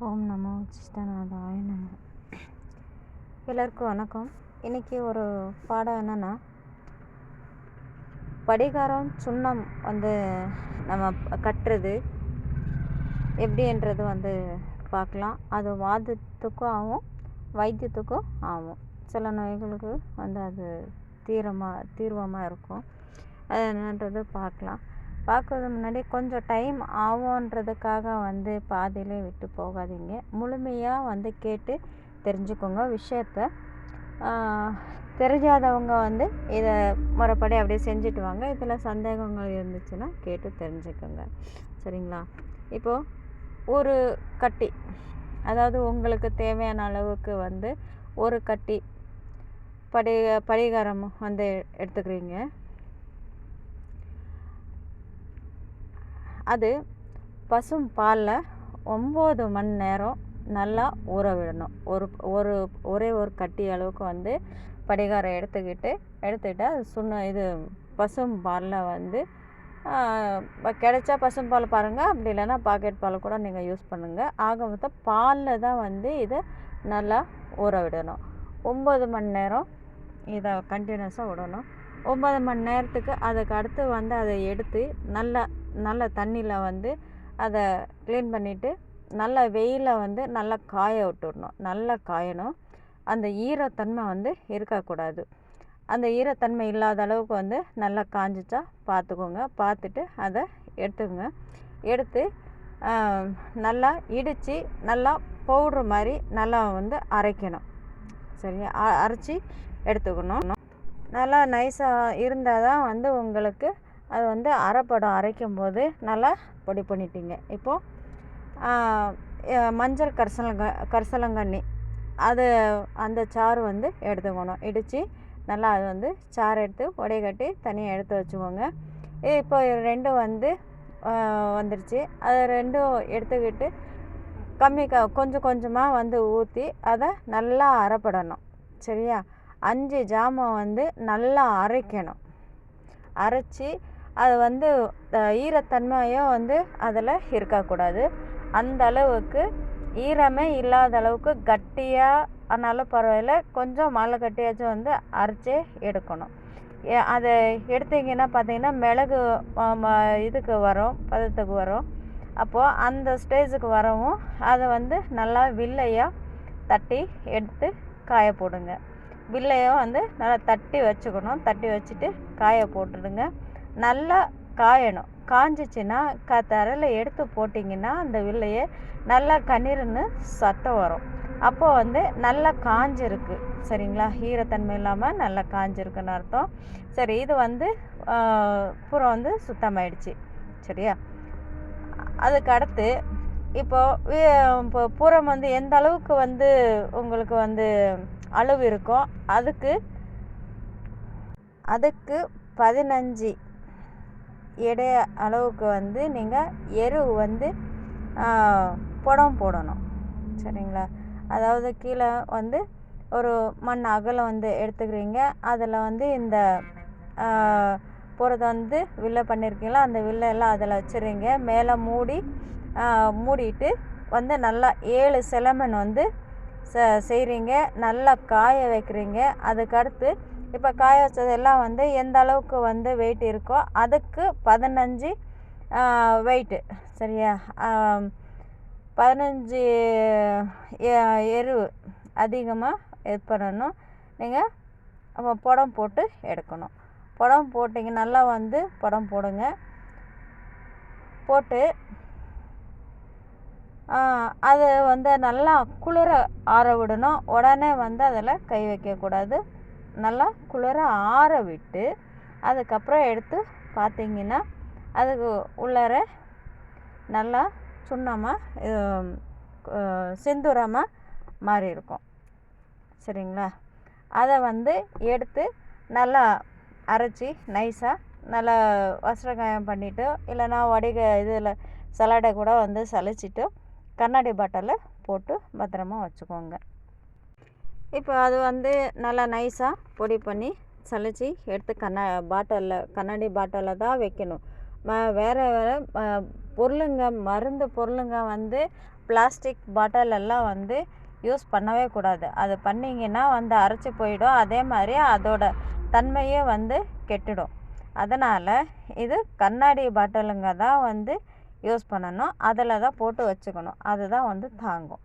ஓம் நமோ சிஷ்டநாதாய நமோ. எல்லாருக்கும் வணக்கம். இன்றைக்கி ஒரு பாடம் என்னென்னா படிகாரம் சுண்ணம் வந்து நம்ம கட்டுறது எப்படின்றது வந்து பார்க்கலாம். அது வாதத்துக்கும் ஆகும் வைத்தியத்துக்கும் ஆகும். சில நோய்களுக்கு வந்து அது தீரமாக தீர்வமாக இருக்கும். அது என்னன்றது பார்க்கலாம். பார்க்கறது முன்னாடி கொஞ்சம் டைம் ஆகுன்றதுக்காக வந்து பாதியிலே விட்டு போகாதீங்க. முழுமையாக வந்து கேட்டு தெரிஞ்சுக்கோங்க விஷயத்த. தெரிஞ்சாதவங்க வந்து இதை முறைப்படி அப்படியே செஞ்சுட்டு வாங்க. இதில் சந்தேகங்கள் இருந்துச்சுன்னா கேட்டு தெரிஞ்சுக்கோங்க. சரிங்களா? இப்போது ஒரு கட்டி அதாவது உங்களுக்கு தேவையான அளவுக்கு வந்து ஒரு கட்டி படி படிகாரம் வந்து எடுத்துக்கிறீங்க. அது பசும் பாலில் ஒம்பது மணி நேரம் நல்லா ஊற விடணும். ஒரு ஒரு ஒரே ஒரு கட்டி அளவுக்கு வந்து படிகாரம் எடுத்துக்கிட்டு எடுத்துக்கிட்டு அது சுண்ண இது பசும் பாலில் வந்து கிடைச்சா பசும் பால் பாருங்கள் அப்படி இல்லைன்னா பாக்கெட் பால் கூட நீங்கள் யூஸ் பண்ணுங்கள் ஆக மொத்தம் பாலில் தான் வந்து இதை நல்லா ஊற விடணும். ஒம்பது மணி நேரம் இதை கண்டினியூஸாக விடணும். ஒம்பது மணி நேரத்துக்கு அதுக்கு அடுத்து வந்து அதை எடுத்து நல்லா நல்ல தண்ணியில் வந்து அதை க்ளீன் பண்ணிவிட்டு நல்ல வெயிலில் வந்து நல்லா காய விட்டுடணும். நல்லா காயணும். அந்த ஈரத்தன்மை வந்து இருக்கக்கூடாது. அந்த ஈரத்தன்மை இல்லாத அளவுக்கு வந்து நல்லா காஞ்சிச்சா பார்த்துக்கோங்க. பார்த்துட்டு அதை எடுத்துக்கோங்க. எடுத்து நல்லா இடித்து நல்லா பவுட்ரு மாதிரி நல்லா வந்து அரைக்கணும். சரியா? அ- அரைச்சி எடுத்துக்கணும். நல்லா நைஸாக இருந்தால் தான் வந்து உங்களுக்கு அது வந்து அரைப்படம் அரைக்கும் போது நல்லா பொடி பண்ணிட்டீங்க. இப்போது மஞ்சள் கரிசலங்க கரிசலங்கண்ணி. அது அந்த சாறு வந்து எடுத்துக்கணும். இடித்து நல்லா அது வந்து சாறு எடுத்து உடைகட்டி தனியாக எடுத்து வச்சுக்கோங்க. இப்போ ரெண்டும் வந்து வந்துருச்சு. அது ரெண்டும் எடுத்துக்கிட்டு கம்மி க கொஞ்சம் கொஞ்சமாக வந்து ஊற்றி அதை நல்லா அரைப்படணும். சரியா? அஞ்சு ஜாமான் வந்து நல்லா அரைக்கணும். அரைச்சி அது வந்து ஈரத்தன்மையும் வந்து அதில் இருக்கக்கூடாது. அந்த அளவுக்கு ஈரமே இல்லாத அளவுக்கு கட்டியாக ஆனாலும் பரவாயில்ல கொஞ்சம் மழை கட்டியாச்சும் வந்து அரைச்சே எடுக்கணும். ஏ- அதை எடுத்தீங்கன்னா பார்த்தீங்கன்னா மிளகு ம- இதுக்கு வரும் பதத்துக்கு வரும். அப்போது அந்த ஸ்டேஜுக்கு வரவும் அதை வந்து நல்லா வில்லையாக தட்டி எடுத்து காய போடுங்க. வில்லையும் வந்து நல்லா தட்டி வச்சுக்கணும். தட்டி வச்சுட்டு காய போட்டுடுங்க. நல்லா காயணும். காஞ்சிச்சின்னா க தரையில் எடுத்து போட்டிங்கன்னா அந்த வில்லையை நல்லா கண்ணீர்னு சத்தம் வரும். அப்போ வந்து நல்லா காஞ்சிருக்கு. சரிங்களா? ஈரத்தன்மை இல்லாமல் நல்லா காஞ்சிருக்குன்னு அர்த்தம். சரி இது வந்து புறம் வந்து சுத்தமாயிடுச்சு. சரியா? அதுக்கு அடுத்து இப்போது இப்போ புறம் வந்து எந்த அளவுக்கு வந்து உங்களுக்கு வந்து அளவு இருக்கோ அதுக்கு அதுக்கு பதினஞ்சு எடை அளவுக்கு வந்து நீங்கள் எரு வந்து புடம் போடணும். சரிங்களா? அதாவது கீழே வந்து ஒரு மண் அகலம் வந்து எடுத்துக்கிறீங்க. அதில் வந்து இந்த புறத்தை வந்து வில்லை பண்ணியிருக்கீங்களா அந்த வில்லை எல்லாம் அதில் வச்சுருங்க மேலே மூடி மூடிட்டு வந்து நல்லா ஏழு சிலமன் வந்து ச செய்கிறீங்க நல்லா காய வைக்கிறீங்க. அதுக்கடுத்து இப்போ காய வச்சதெல்லாம் வந்து எந்த அளவுக்கு வந்து வெயிட் இருக்கோ அதுக்கு பதினஞ்சு வெயிட்டு சரியா? பதினஞ்சு எரு அதிகமாக இது பண்ணணும். நீங்கள் அப்போ புடம் போட்டு எடுக்கணும். புடம் போட்டிங்க நல்லா வந்து புடம் போடுங்க. போட்டு அது வந்து நல்லா குளிர ஆற விடணும். உடனே வந்து அதில் கை வைக்கக்கூடாது. நல்லா குளிர ஆற விட்டு அதுக்கப்புறம் எடுத்து பார்த்திங்கன்னா அதுக்கு உள்ளார நல்லா சுண்ணமாக செந்தூரமாக மாறி இருக்கும். சரிங்களா? அதை வந்து எடுத்து நல்லா அரைச்சி நைஸாக நல்லா வசரகாயம் பண்ணிவிட்டு இல்லைன்னா வடிக இதில் சலாடை கூட வந்து சலிச்சிட்டு கண்ணாடி பாட்டிலில் போட்டு பத்திரமா வச்சுக்கோங்க. இப்போ அது வந்து நல்லா நைஸாக பொடி பண்ணி சளிச்சு எடுத்து கண்ணா பாட்டிலில் கண்ணாடி பாட்டிலில் தான் வைக்கணும். ம வேறு வேறு பொருளுங்க மருந்து பொருளுங்க வந்து பிளாஸ்டிக் பாட்டில் எல்லாம் வந்து யூஸ் பண்ணவே கூடாது. அது பண்ணிங்கன்னா வந்து அரைச்சி போயிடும். அதே மாதிரி அதோட தன்மையே வந்து கெட்டுடும். அதனால் இது கண்ணாடி பாட்டிலுங்க தான் வந்து யூஸ் பண்ணணும். அதில் தான் போட்டு வச்சுக்கணும். அதுதான் வந்து தாங்கும்.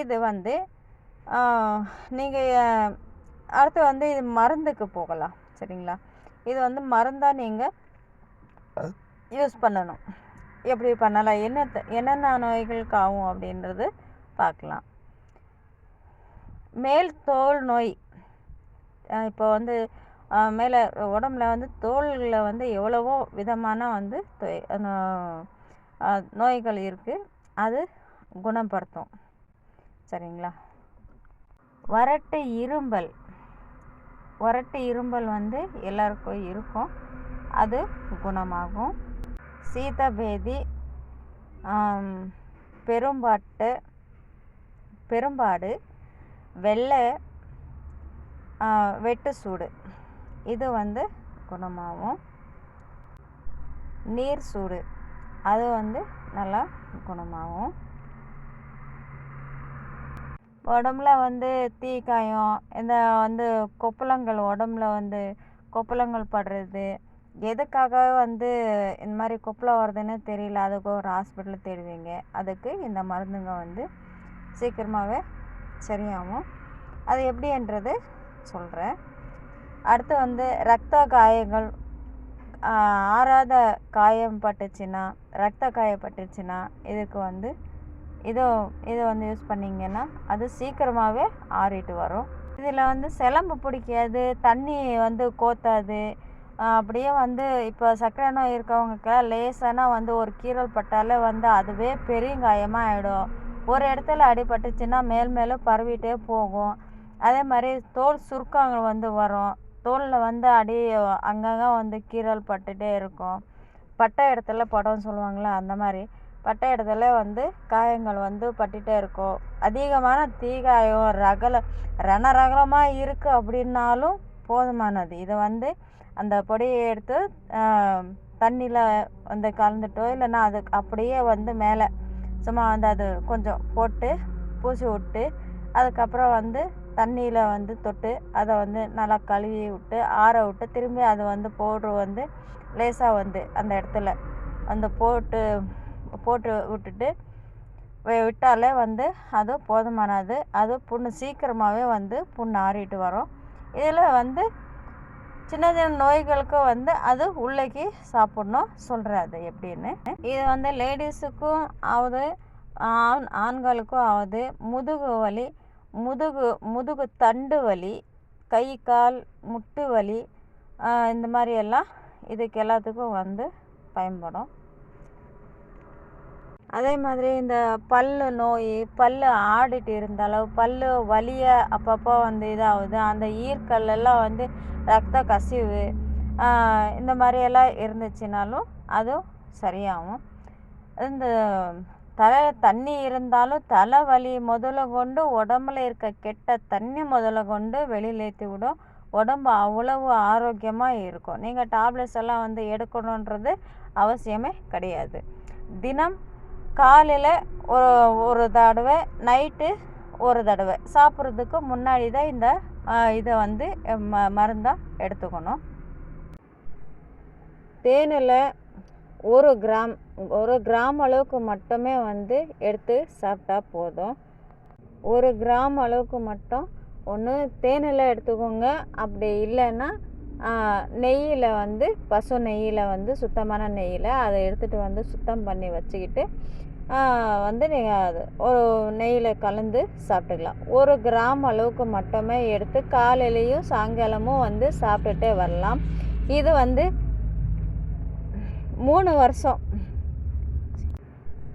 இது வந்து நீங்கள் அடுத்து வந்து இது மருந்துக்கு போகலாம். சரிங்களா? இது வந்து மருந்தாக நீங்கள் யூஸ் பண்ணணும். எப்படி பண்ணலாம்? என்ன என்னென்ன நோய்களுக்கு ஆகும் அப்படின்றது பார்க்கலாம். மேல் தோல் நோய். இப்போ வந்து மேலே உடம்புல வந்து தோலில் வந்து எவ்வளவோ விதமான வந்து நோய்கள் இருக்குது அது குணப்படுத்தும். சரிங்களா? வறட்டு இரும்பல். வறட்டு இரும்பல் வந்து எல்லாருக்கும் இருக்கும். அது குணமாகும். சீதபேதி பெரும்பாட்டு பெரும்பாடு வெள்ளை வெட்டு சூடு. இது வந்து குணமாகும். நீர் சூடு. அது வந்து நல்லா குணமாகும். உடம்புல வந்து தீக்காயம் இந்த வந்து கொப்பளங்கள் உடம்புல வந்து கொப்பளங்கள் படுறது எதுக்காக வந்து இந்த மாதிரி கொப்பளம் வருதுன்னு தெரியல அதுக்கு ஒரு ஹாஸ்பிட்டல் தேடுவீங்க. அதுக்கு இந்த மருந்துங்க வந்து சீக்கிரமாகவே சரியாகும். அது எப்படின்றது சொல்கிறேன் அடுத்து வந்து ரத்த காயங்கள் ஆறாத காயம் பட்டுச்சுன்னா ரத்த காயப்பட்டுச்சுன்னா இதுக்கு வந்து? இதோ இதை வந்து யூஸ் பண்ணிங்கன்னா அது சீக்கிரமாகவே ஆறிட்டு வரும். இதில் வந்து சிலம்பு பிடிக்காது தண்ணி வந்து கோத்தாது. அப்படியே வந்து இப்போ சர்க்கரை நோய் இருக்கவங்களுக்கெல்லாம் லேசானா வந்து ஒரு கீரல் பட்டாலே வந்து அதுவே பெரிய காயமாக ஆகிடும் ஒரு இடத்துல அடிபட்டுச்சுன்னா மேல் மேலும் பரவிட்டே போகும். அதே மாதிரி தோல் சுருக்கங்கள் வந்து வரும். தோலில் வந்து அடி அங்கங்கே வந்து கீறல் பட்டுகிட்டே இருக்கும். பட்ட இடத்துல படம் சொல்லுவாங்கள்ல அந்த மாதிரி. பட்ட இடத்துல வந்து காயங்கள் வந்து பட்டுகிட்டே இருக்கும். அதிகமான தீக்காயம் ரகல ரணரகலமாக இருக்குது அப்படின்னாலும் போதுமானது. இதை வந்து அந்த பொடியை எடுத்து தண்ணியில் வந்து கலந்துட்டோ இல்லைன்னா அது அப்படியே வந்து மேலே சும்மா வந்து அது கொஞ்சம் போட்டு பூசி விட்டு அதுக்கப்புறம் வந்து தண்ணியில் வந்து தொட்டு அதை வந்து நல்லா கழுவி விட்டு ஆற விட்டு திரும்பி அது வந்து பவுட்ரு வந்து லேசாக வந்து அந்த இடத்துல அந்த போட்டு போட்டு விட்டுட்டு விட்டாலே வந்து அது போதுமானது. அது புண்ணு சீக்கிரமாகவே வந்து புண்ணு ஆறிட்டு வரும். இதில் வந்து சின்ன சின்ன நோய்களுக்கும் வந்து அது உள்ளக்கி சாப்பிட்ணும் சொல்கிறேன் அது எப்படின்னு. இது வந்து லேடிஸுக்கும் ஆகுது ஆண் ஆண்களுக்கும் ஆகுது முதுகு வலி முதுகு முதுகு தண்டு வலி கை கால் முட்டு வலி இந்த மாதிரி எல்லாம் இதுக்கு எல்லாத்துக்கும் வந்து பயன்படும். அதே மாதிரி இந்த பல் நோய் பல் ஆடிட்டு இருந்தாலும் பல் வலிய அப்பப்போ வந்து இதாகுது. அந்த ஈர்க்கல்லாம் வந்து ரத்த கசிவு இந்த மாதிரியெல்லாம் இருந்துச்சுனாலும் அதுவும் சரியாகும். இந்த தலை தண்ணி இருந்தாலும் தலைவலி முதல்ல கொண்டு உடம்புல இருக்க கெட்ட தண்ணி முதல்ல கொண்டு வெளியில் ஏற்றி விடும். உடம்பு அவ்வளவு ஆரோக்கியமாக இருக்கும். நீங்கள் டேப்லெட்ஸ் எல்லாம் வந்து எடுக்கணுன்றது அவசியமே கிடையாது. தினம் காலையில் ஒரு ஒரு தடவை நைட்டு ஒரு தடவை. சாப்பிட்றதுக்கு முன்னாடி தான் இந்த இதை வந்து ம மருந்தாக எடுத்துக்கணும். தேனில் ஒரு கிராம் ஒரு கிராம் அளவுக்கு மட்டுமே வந்து எடுத்து சாப்பிட்டா போதும். ஒரு கிராம் அளவுக்கு மட்டும் ஒன்று தேனில் எடுத்துக்கோங்க. அப்படி இல்லைன்னா நெய்யில் வந்து பசு நெய்யில் வந்து சுத்தமான நெய்யில் அதை எடுத்துகிட்டு வந்து சுத்தம் பண்ணி வச்சுக்கிட்டு வந்து நீங்கள் அது ஒரு நெய்யில் கலந்து சாப்பிட்டுக்கலாம். ஒரு கிராம் அளவுக்கு மட்டுமே எடுத்து காலையிலையும் சாயங்காலமும் வந்து சாப்பிட்டுட்டே வரலாம். இது வந்து மூணு வருஷம்.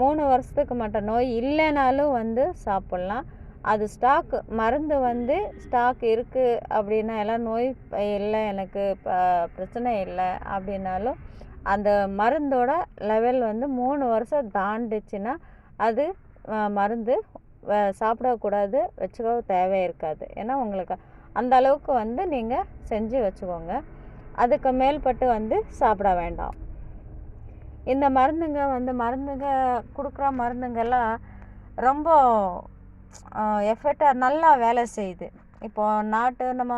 மூணு வருஷத்துக்கு மட்டும். நோய் இல்லைனாலும் வந்து சாப்பிட்லாம். அது ஸ்டாக் மருந்து வந்து ஸ்டாக் இருக்குது அப்படின்னா எல்லாம் நோய் இல்லை எனக்கு பிரச்சனை இல்லை அப்படின்னாலும் அந்த மருந்தோட லெவல் வந்து மூணு வருஷம் தாண்டிச்சுன்னா அது மருந்து சாப்பிடக்கூடாது வச்சுக்க தேவை இருக்காது. ஏன்னா உங்களுக்கு அந்த அளவுக்கு வந்து நீங்கள் செஞ்சு வச்சுக்கோங்க. அதுக்கு மேல்பட்டு வந்து சாப்பிட வேண்டாம். இந்த மருந்துங்க வந்து மருந்துங்க கொடுக்குற மருந்துங்கெல்லாம் ரொம்ப எஃபெக்டாக நல்லா வேலை செய்யுது. இப்போது நாட்டு நம்ம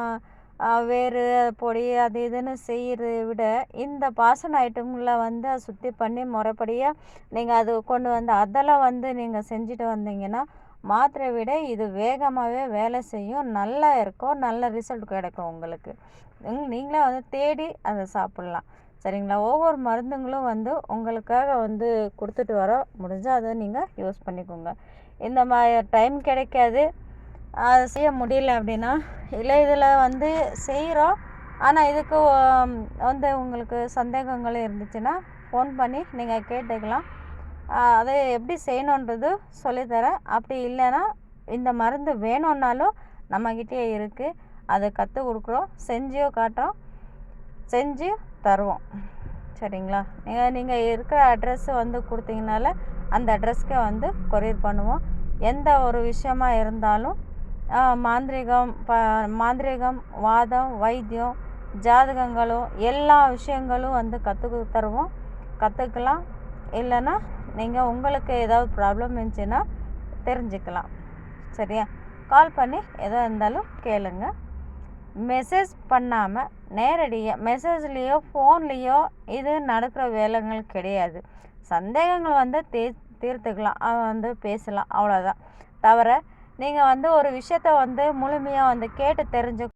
வேறு பொடி அது இதுன்னு செய்கிறத விட இந்த பாசன ஐட்டங்களில் வந்து அதை பண்ணி முறைப்படியாக நீங்கள் அது கொண்டு வந்து அதெல்லாம் வந்து நீங்கள் செஞ்சுட்டு வந்தீங்கன்னா மாத்திரையை விட இது வேகமாகவே வேலை செய்யும் நல்லா இருக்கும் நல்ல ரிசல்ட் கிடைக்கும் உங்களுக்கு. நீங்களே வந்து தேடி அதை சாப்பிட்லாம். சரிங்களா? ஒவ்வொரு மருந்துங்களும் வந்து உங்களுக்காக வந்து கொடுத்துட்டு வரோம் முடிஞ்சால் அதை நீங்கள் யூஸ் பண்ணிக்கோங்க. இந்த மாதிரி டைம் கிடைக்காது. அதை செய்ய முடியல அப்படின்னா இல்லை இதில் வந்து செய்கிறோம் ஆனால் இதுக்கு வந்து உங்களுக்கு சந்தேகங்கள் இருந்துச்சுன்னா ஃபோன் பண்ணி நீங்கள் கேட்டுக்கலாம். அதை எப்படி செய்யணுன்றது சொல்லித்தரேன். அப்படி இல்லைன்னா இந்த மருந்து வேணும்னாலும் நம்மக்கிட்டே இருக்குது அதை கற்றுக் கொடுக்குறோம். செஞ்சியோ காட்டுறோம். செஞ்சு தருவோம். சரிங்களா? நீங்கள் நீங்கள் இருக்கிற அட்ரஸ்ஸு வந்து கொடுத்தீங்கனால அந்த அட்ரஸ்க்கே வந்து கொரியர் பண்ணுவோம். எந்த ஒரு விஷயமா இருந்தாலும் மாந்திரிகம் ப மாந்திரிகம் வாதம் வைத்தியம் ஜாதகங்களும் எல்லா விஷயங்களும் வந்து கற்றுக்கு தருவோம். கற்றுக்கலாம் இல்லைன்னா நீங்கள் உங்களுக்கு ஏதாவது ப்ராப்ளம் இருந்துச்சுன்னா தெரிஞ்சுக்கலாம். சரியா? கால் பண்ணி எதாக இருந்தாலும் கேளுங்கள் மெசேஜ் பண்ணாமல் நேரடியாக மெசேஜ்லேயோ ஃபோன்லேயோ இது நடக்கிற வேலைகள் கிடையாது. சந்தேகங்கள் வந்து தீ தீர்த்துக்கலாம். வந்து பேசலாம். அவ்வளோதான் தவிர நீங்கள் வந்து ஒரு விஷயத்த வந்து முழுமையாக வந்து கேட்டு தெரிஞ்சு